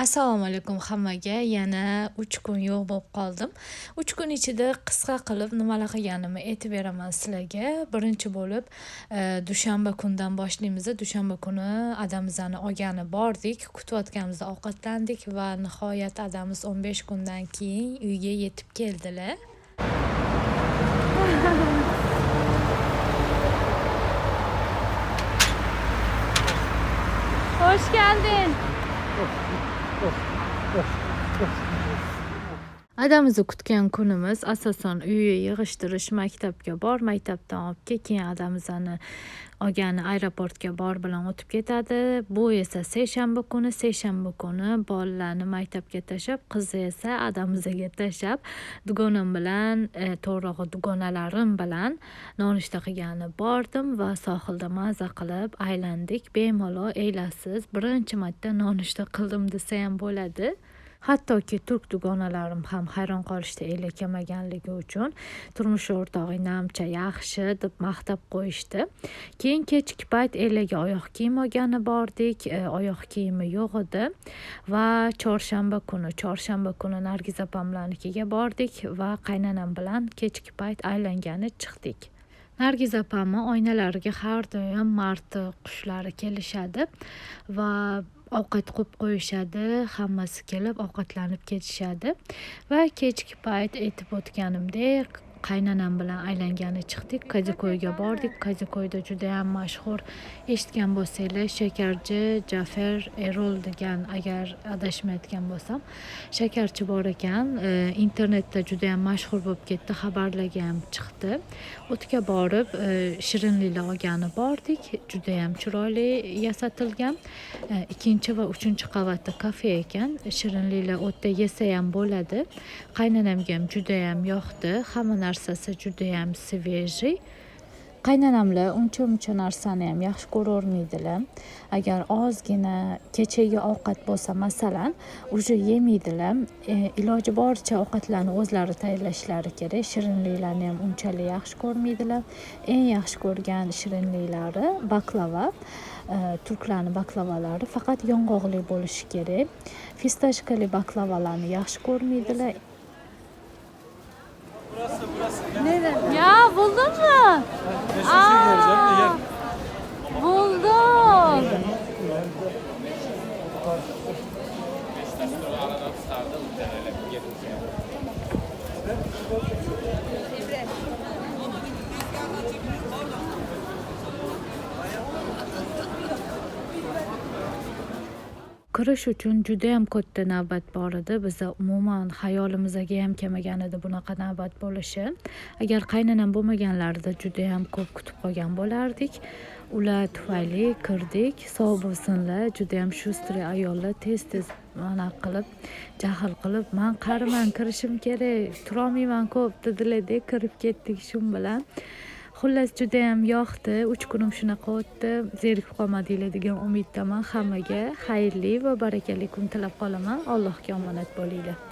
Assalomu alaykum hammaga. Yana 3 kun yo'q bo'lib qoldim. 3 kun ichida qisqa qilib nimalar qilganimni aytib beraman sizlarga. Birinchi bo'lib, e, dushanba kundan boshlaymiz. Dushanba kuni adamizani olgani bordik, kutayotganimizda ovqatlandik va nihoyat adamiz 15 kundan keyin uyga yetib keldilar. Hoş geldin. Of. Of. Adamizni kutgan kunimiz asosan uyni yig'ishtirish, maktabga bor, maktabdan olib kel, keyin adamizni olgani aeroportga bor bilan o'tib ketadi. Bu esa seshanba kuni, seshanba kuni bolalarni maktabga tashlab, qizni esa adamizaga tashlab, dugonam bilan, e, to'g'rirog'i dugonalarim bilan nonushta qilgani bordim va sohilda maza qilib aylandik. Bemalol eylasiz birinchi marta nonushta qildim desayam bo'ladi. Hattoki turk dugonalarim ham hayron qolishdi elakamaganligi uchun. Turmush o'rtog'ing namcha yaxshi deb maqtab qo'yishdi. Keyin kechki payt elaga oyoq kiyim olgani bordik. E, oyoq kiyimi yo'q edi va chorshanba kuni, chorshanba kuni Nargiz opamlarnikiga bordik va qaynanam bilan kechki payt aylangani chiqdik. Nargiz opamni oynalariga har doim marti qushlari kelishadi va ovqat qo'yib qo'yishadi. Hammasi kelib ovqatlanib ketishadi va kechki payt aytib o'tganimdek qaynanam bilan aylangani chiqdik. Kajikoyga bordik. Kajikoyda judayam mashhur eshitgan bo'lsanglar shakarchi Ja'far Erol degan agar adashmayotgan bo'lsam shakarchi bor ekan. E, internetda judayam mashhur bo'lib ketdi. Xabarlarga ham chiqdi. U yerga borib e, shirinliklar olgani bordik. Judayam chiroyli yasatilgan. E, ikkinchi va uchinchi qavatda kafe ekan. Shirinliklar u yerda yesa ham bo'ladi. Qaynanamga ham judayam yoqdi. Hamma narsasi judayam svejiy. Qaynanamlar uncha muncha narsani ham yaxshi ko'ravermaydilar. Agar ozgina kechagi ovqat bo'lsa, masalan, уже yemaydilar. E, iloji boricha ovqatlarni o'zlari tayyorlashlari kerak. Shirinliklarni ham unchalik yaxshi ko'rmaydilar. Eng yaxshi ko'rgan shirinliklari baklava. E, turklarni baklavalari faqat yong'oqli bo'lishi kerak. Fistashkali baklavalarni yaxshi ko'rmaydilar. Ya buldun mu? Aa, buldum. Kirish uchun judayam katta navbat bor edi. Biza umuman hayolimizga ham kelmagan edi bunaqa navbat bo'lishi. Agar qaynanam bo'lmaganlarida judayam ko'p kutib qolgan bo'lardik. Ular tufayli kirdik. Sog' bo'lsinlar, judayam shustri ayollar tez-tez mana qilib, jahl qilib, "Men qariman, kirishim kerak, turolmayman ko'p" dedilar-da, kirib ketdik shu bilan. Xullas judayam yoqdi. uch kunim shunaqa o'tdi. Zerikib qolmadinglar degan umiddaman hammaga. Xayrli va barakali kun tilab qolaman. Allohga omonat bo'linglar.